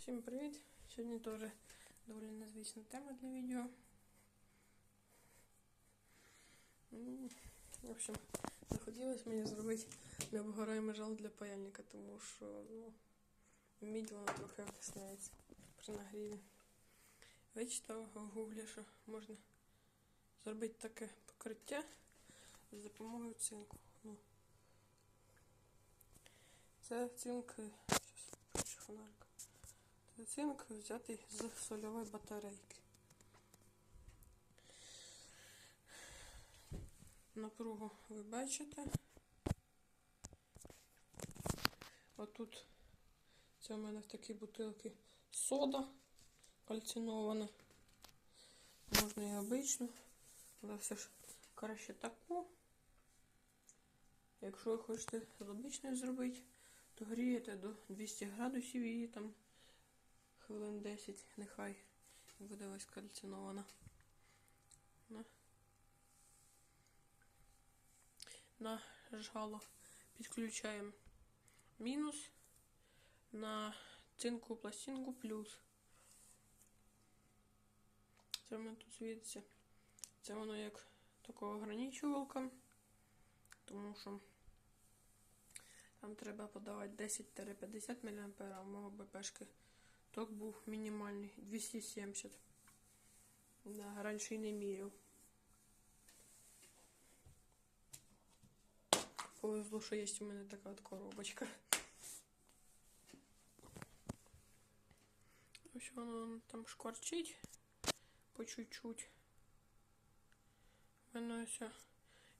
Всім привіт! Сьогодні теж доволі незвична тема для відео. Ну, В общем, захотілося мені зробити необгораємий жал для паяльника, тому що ну, мідь вона трохи окисляється при нагріві. Вичитав в гуглі, що можна зробити таке покриття з допомогою цинку. Ну, це цинк. Зараз фонарик. Цинк взятий з сольової батарейки. Напругу ви бачите. Отут це у мене в такій бутилці сода кальцинована. Можна і обичну, але все ж краще таку. Якщо ви хочете з обичною зробити, то грієте до 200 градусів і там хвилин 10, нехай буде ось кальцинована. На, на жало підключаємо мінус, на цинку пластинку плюс. Це в мене тут світиться. Це воно як такого ограничувалка, тому що там треба подавати 10-50 мА, у мого БПшки ток був мінімальний 270. Да, раніше і не міряв. Повезло, що є у мене така от коробочка. Ось воно там шкварчить по чуть-чуть. У мене ось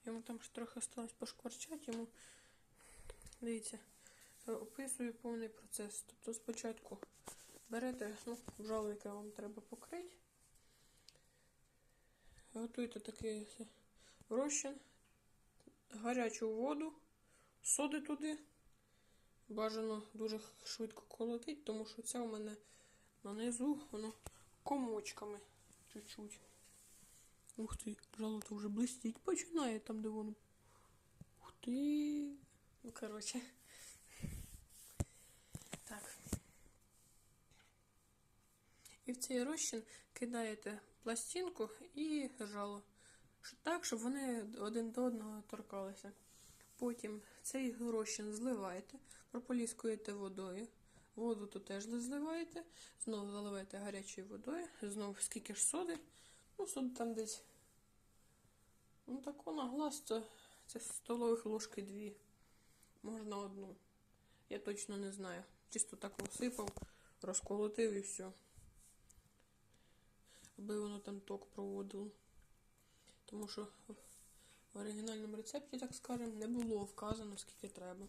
йому там ж трохи осталось пошкварчати, йому дивіться, описую повний процес. Тобто спочатку Берете ну, яке вам треба покрити. Готуєте такий розчин, гарячу воду, соди туди. Бажано дуже швидко колотить, тому що це у мене нанизу воно комочками чуть-чуть. Ух ти, жало то вже блистіть починає там, де воно. Ух ти. Ну, коротше. Так. І в цей розчин кидаєте пластинку і жало. Так, щоб вони один до одного торкалися. Потім цей розчин зливаєте, прополіскуєте водою. Воду тут теж зливаєте, знову заливаєте гарячою водою, знову скільки ж соди. Ну, соди там десь. Ну, тако на глаз це, це столових ложки дві. Можна одну. Я точно не знаю. Чисто так посипав, розколотив і все аби воно там ток проводило. Тому що в оригінальному рецепті, так скажемо, не було вказано, скільки треба.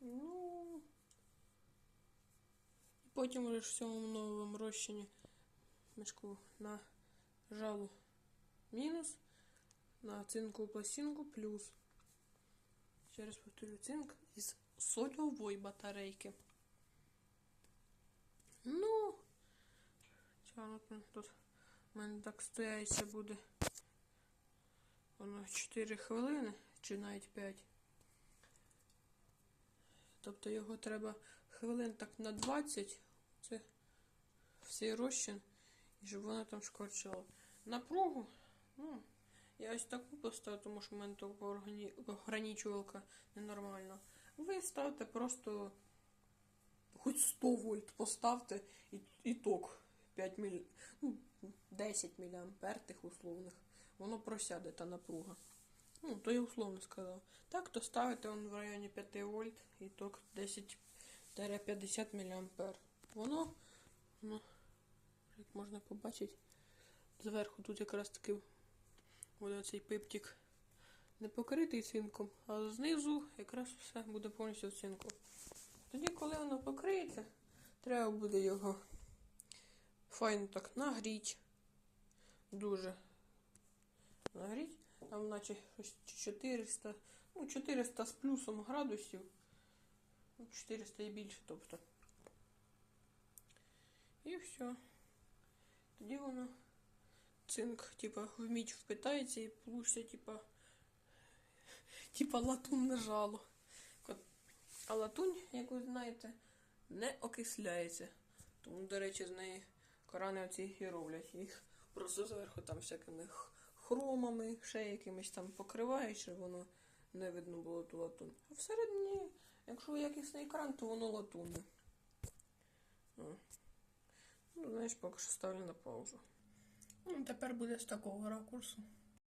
Ну, і потім вже в цьому новому розчині мішку на жалу мінус, на цинку пластинку плюс. Ще раз повторю, цинк із сольової батарейки. Ну, чого тут у мене так стояється буде. Воно 4 хвилини чи навіть 5. Тобто його треба хвилин так на 20. Це всій розчин, і щоб воно там шкварчало. Напругу, ну, я ось таку поставив, тому що в мене того ограничувалка ненормальна. Ви ставте просто хоч 100 вольт поставте і, і ток 5 міль... ну, 10 мА тих условних. Воно просяде та напруга. Ну, то я условно сказав. Так, то ставите он в районі 5 вольт і ток 10-50 мА. Воно, ну, як можна побачити, зверху тут якраз таки буде цей пиптик не покритий цинком, а знизу якраз все буде повністю в цинку. Тоді, коли воно покриється, треба буде його файно так нагріти. Дуже нагріти. Там наче 400, ну 400 з плюсом градусів. Ну, 400 і більше, тобто. І все. Тоді воно цинк, типа, в мідь впитається і получиться, типа, типа латунне жало. А латунь, як ви знаєте, не окисляється. Тому, до речі, з неї корани оці і роблять. Їх просто зверху там всякими хромами, ще якимись там покривають, щоб воно не видно було ту латунь. А всередині, якщо якісний кран, то воно латунне. Ну, знаєш, поки що ставлю на паузу. Ну, тепер буде з такого ракурсу.